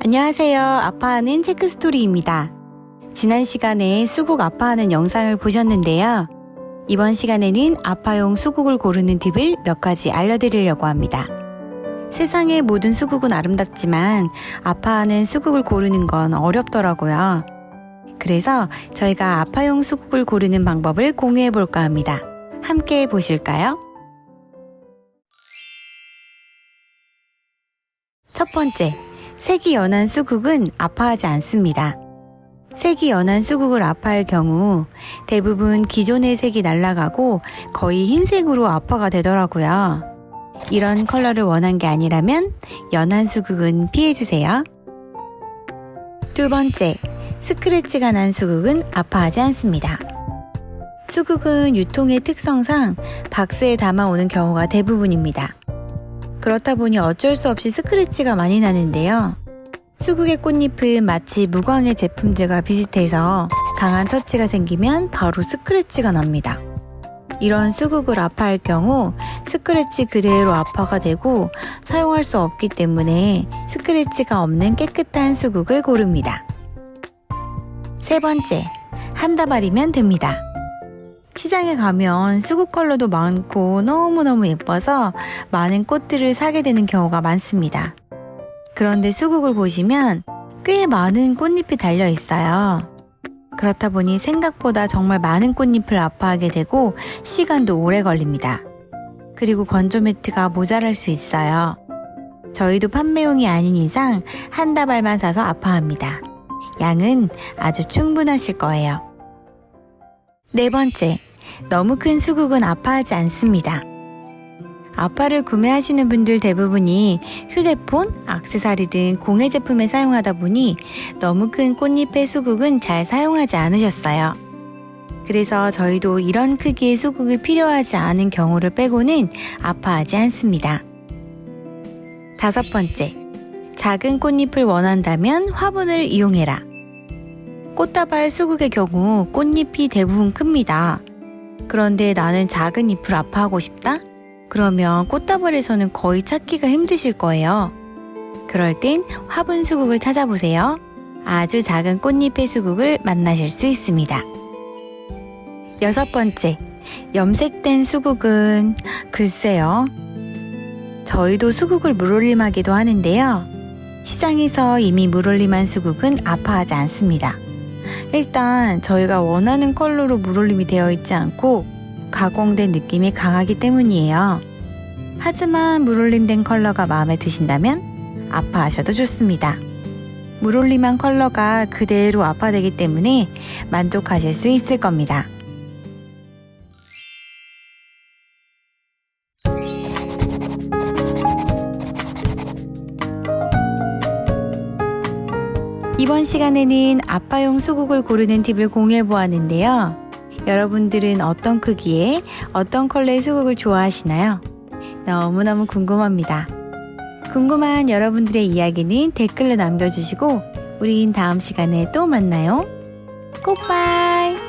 안녕하세요. 아파하는 체크스토리입니다. 지난 시간에 수국 아파하는 영상을 보셨는데요. 이번 시간에는 아파용 수국을 고르는 팁을 몇 가지 알려드리려고 합니다. 세상의 모든 수국은 아름답지만 아파하는 수국을 고르는 건 어렵더라고요. 그래서 저희가 아파용 수국을 고르는 방법을 공유해 볼까 합니다. 함께 보실까요? 첫 번째, 색이 연한 수국은 아파하지 않습니다. 색이 연한 수국을 아파할 경우 대부분 기존의 색이 날아가고 거의 흰색으로 아파가 되더라고요. 이런 컬러를 원한 게 아니라면 연한 수국은 피해주세요. 두 번째, 스크래치가 난 수국은 아파하지 않습니다. 수국은 유통의 특성상 박스에 담아오는 경우가 대부분입니다. 그렇다 보니 어쩔 수 없이 스크래치가 많이 나는데요. 수국의 꽃잎은 마치 무광의 제품들과 비슷해서 강한 터치가 생기면 바로 스크래치가 납니다. 이런 수국을 아파할 경우 스크래치 그대로 아파가 되고 사용할 수 없기 때문에 스크래치가 없는 깨끗한 수국을 고릅니다. 세 번째, 한 다발이면 됩니다. 시장에 가면 수국 컬러도 많고 너무너무 예뻐서 많은 꽃들을 사게 되는 경우가 많습니다. 그런데 수국을 보시면 꽤 많은 꽃잎이 달려 있어요. 그렇다 보니 생각보다 정말 많은 꽃잎을 아파하게 되고 시간도 오래 걸립니다. 그리고 건조 매트가 모자랄 수 있어요. 저희도 판매용이 아닌 이상 한 다발만 사서 아파합니다. 양은 아주 충분하실 거예요. 네 번째, 너무 큰 수국은 아파하지 않습니다. 아파를 구매하시는 분들 대부분이 휴대폰, 악세사리 등 공예 제품에 사용하다 보니 너무 큰 꽃잎의 수국은 잘 사용하지 않으셨어요. 그래서 저희도 이런 크기의 수국이 필요하지 않은 경우를 빼고는 아파하지 않습니다. 다섯 번째, 작은 꽃잎을 원한다면 화분을 이용해라. 꽃다발 수국의 경우 꽃잎이 대부분 큽니다. 그런데 나는 작은 잎을 아파하고 싶다? 그러면 꽃다발에서는 거의 찾기가 힘드실 거예요. 그럴 땐 화분 수국을 찾아보세요. 아주 작은 꽃잎의 수국을 만나실 수 있습니다. 여섯 번째, 염색된 수국은 글쎄요. 저희도 수국을 물올림하기도 하는데요. 시장에서 이미 물올림한 수국은 아파하지 않습니다. 일단 저희가 원하는 컬러로 물올림이 되어 있지 않고 가공된 느낌이 강하기 때문이에요. 하지만 물올림된 컬러가 마음에 드신다면 아파하셔도 좋습니다. 물올림한 컬러가 그대로 아파되기 때문에 만족하실 수 있을 겁니다. 이번 시간에는 아빠용 수국을 고르는 팁을 공유해 보았는데요. 여러분들은 어떤 크기에 어떤 컬러의 수국을 좋아하시나요? 너무너무 궁금합니다. 궁금한 여러분들의 이야기는 댓글로 남겨주시고 우린 다음 시간에 또 만나요. 꽃바